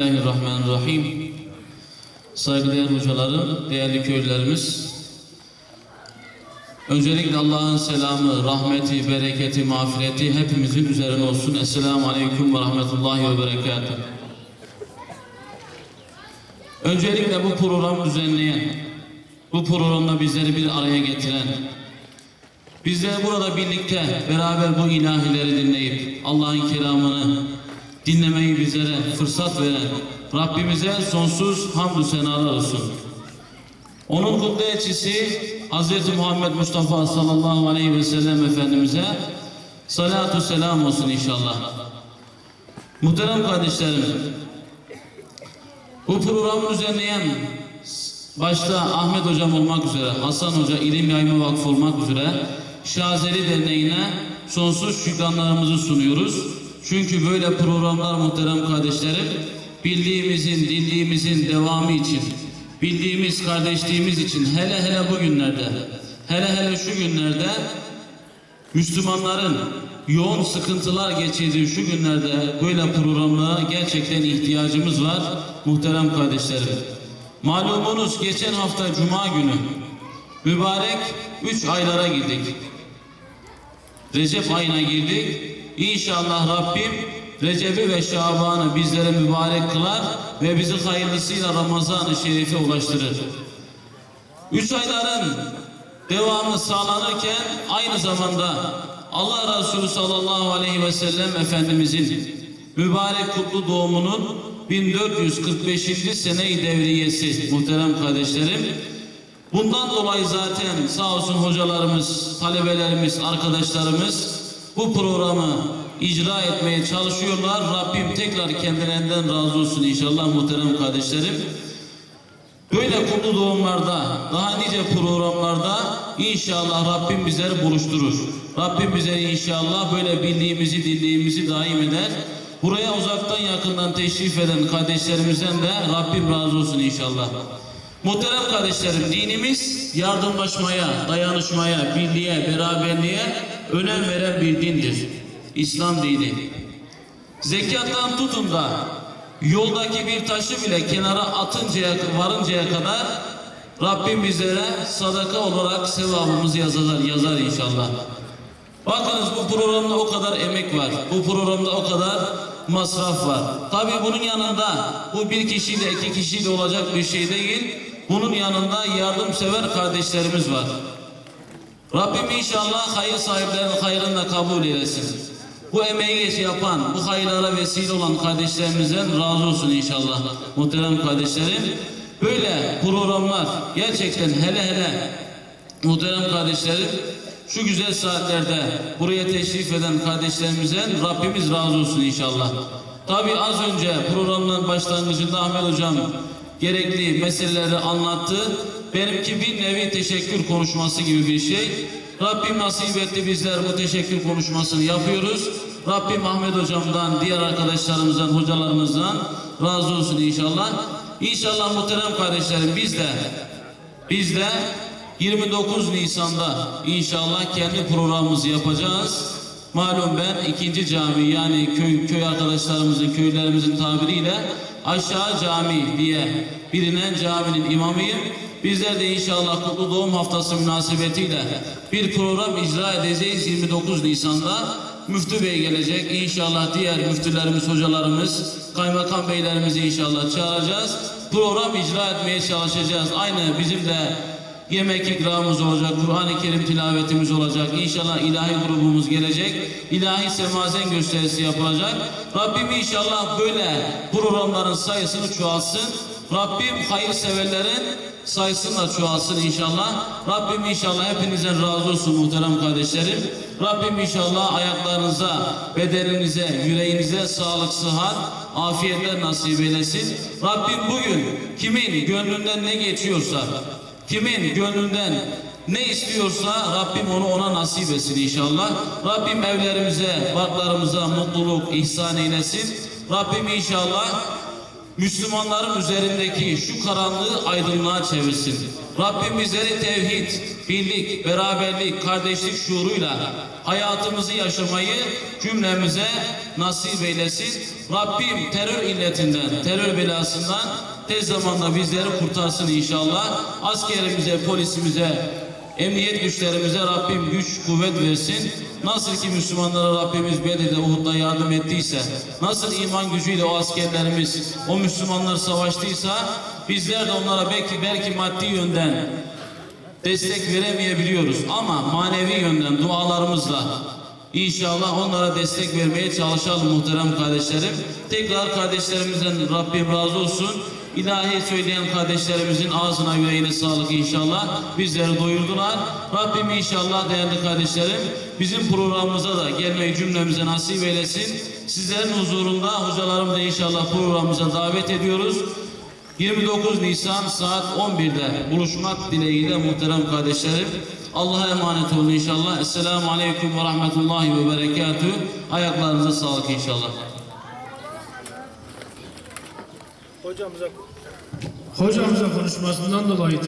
Bismillahirrahmanirrahim. Saygıdeğer hocalarım, değerli köylülerimiz. Öncelikle Allah'ın selamı, rahmeti, bereketi, mağfireti hepimizin üzerine olsun. Esselamu Aleyküm ve Rahmetullahi ve Berekatuhu. Öncelikle bu programı düzenleyen, bu programda bizleri bir araya getiren, bizleri burada birlikte beraber bu ilahileri dinleyip Allah'ın kelamını dinlemeyi bizlere fırsat veren Rabbimize sonsuz hamdü senalar olsun. Onun kutlu elçisi Hz. Muhammed Mustafa sallallahu aleyhi ve sellem Efendimiz'e salatu selam olsun inşallah. Muhterem kardeşlerim, bu programı düzenleyen başta Ahmet Hocam olmak üzere, Hasan Hoca İlim Yayma Vakfı olmak üzere Şazeli Derneği'ne sonsuz şükranlarımızı sunuyoruz. Çünkü böyle programlar muhterem kardeşlerim bildiğimizin, dindiğimizin devamı için, bildiğimiz kardeşliğimiz için hele hele bu günlerde, hele hele şu günlerde Müslümanların yoğun sıkıntılar geçirdiği şu günlerde böyle programlara gerçekten ihtiyacımız var muhterem kardeşlerim. Malumunuz geçen hafta Cuma günü mübarek üç aylara girdik. Recep ayına girdik. İnşallah Rabbim Recep'i ve Şaban'ı bizlere mübarek kılar ve bizi hayırlısıyla Ramazan-ı Şerif'e ulaştırır. Üç ayların devamı sağlanırken aynı zamanda Allah Resulü sallallahu aleyhi ve sellem Efendimizin mübarek kutlu doğumunun 1445. sene-i devriyesi muhterem kardeşlerim. Bundan dolayı zaten sağ olsun hocalarımız, talebelerimiz, arkadaşlarımız bu programı icra etmeye çalışıyorlar. Rabbim tekrar kendilerinden razı olsun inşallah muhterem kardeşlerim. Böyle kutlu doğumlarda, daha nice programlarda inşallah Rabbim bizleri buluşturur. Rabbim bize inşallah böyle bildiğimizi, dinlediğimizi daim eder. Buraya uzaktan yakından teşrif eden kardeşlerimizden de Rabbim razı olsun inşallah. Muhterem kardeşlerim, dinimiz yardımlaşmaya, dayanışmaya, birliğe, beraberliğe önem veren bir dindir. İslam dini. Zekattan tutun da yoldaki bir taşı bile kenara atıncaya, varıncaya kadar Rabbim bizlere sadaka olarak sevabımızı yazar, yazar inşallah. Bakınız bu programda o kadar emek var. Bu programda o kadar masraf var. Tabi bunun yanında bu bir kişiyle iki kişiyle olacak bir şey değil. Bunun yanında yardımsever kardeşlerimiz var. Rabbim inşallah hayır sahiplerinin hayrını da kabul eylesin. Bu emeği geç yapan, bu hayırlara vesile olan kardeşlerimizden razı olsun inşallah. Muhterem kardeşlerim. Böyle programlar gerçekten hele hele muhterem kardeşlerim şu güzel saatlerde buraya teşrif eden kardeşlerimizden Rabbimiz razı olsun inşallah. Tabi az önce programın başlangıcında Ahmet Hocam gerekli meseleleri anlattı. Benimki bir nevi teşekkür konuşması gibi bir şey. Rabbim nasip etti bizler bu teşekkür konuşmasını yapıyoruz. Rabbim Ahmet Hocam'dan, diğer arkadaşlarımızdan, hocalarımızdan razı olsun inşallah. İnşallah muhterem kardeşlerim biz de biz de 29 Nisan'da inşallah kendi programımızı yapacağız. Malum ben ikinci cami yani köy, köy arkadaşlarımızın, köylerimizin tabiriyle aşağı cami diye bilinen caminin imamıyım. Bizler de inşallah kutlu doğum haftası münasebetiyle bir program icra edeceğiz 29 Nisan'da. Müftü Bey gelecek. İnşallah diğer müftülerimiz, hocalarımız, kaymakam beylerimizi inşallah çağıracağız. Program icra etmeye çalışacağız. Aynı bizim de yemek ikramımız olacak, Kur'an-ı Kerim tilavetimiz olacak. İnşallah ilahi grubumuz gelecek. İlahi semazen gösterisi yapılacak. Rabbim inşallah böyle programların sayısını çoğalsın. Rabbim hayırseverlerin sayısını da çoğalsın inşallah. Rabbim inşallah hepinizden razı olsun muhterem kardeşlerim. Rabbim inşallah ayaklarınıza, bedeninize, yüreğinize sağlık, sıhhat, afiyetler nasip eylesin. Rabbim bugün kimin gönlünden ne geçiyorsa, kimin gönlünden ne istiyorsa Rabbim onu ona nasip etsin inşallah. Rabbim evlerimize, barklarımıza mutluluk ihsan eylesin. Rabbim inşallah Müslümanların üzerindeki şu karanlığı aydınlığa çevirsin. Rabbim bizleri tevhid, birlik, beraberlik, kardeşlik şuuruyla hayatımızı yaşamayı cümlemize nasip eylesin. Rabbim terör illetinden, terör belasından tez zamanda bizleri kurtarsın inşallah. Askerimize, polisimize, emniyet güçlerimize Rabbim güç, kuvvet versin. Nasıl ki Müslümanlara Rabbimiz Bedir'de, Uhud'da yardım ettiyse, nasıl iman gücüyle o askerlerimiz, o Müslümanlar savaştıysa, bizler de onlara belki belki maddi yönden destek veremeyebiliyoruz ama manevi yönden dualarımızla inşallah onlara destek vermeye çalışalım muhterem kardeşlerim. Tekrar kardeşlerimizden Rabbim razı olsun. İlahi söyleyen kardeşlerimizin ağzına yüreğine sağlık inşallah. Bizleri doyurdular. Rabbim inşallah değerli kardeşlerim bizim programımıza da gelmeyi cümlemize nasip eylesin. Sizlerin huzurunda hocalarımı da inşallah programımıza davet ediyoruz. 29 Nisan saat 11'de buluşmak dileğiyle muhterem kardeşlerim. Allah'a emanet olun inşallah. Esselamu Aleyküm ve Rahmetullahi ve Berekatühü. Ayaklarınıza sağlık inşallah. Hocamıza konuşmasından dolayı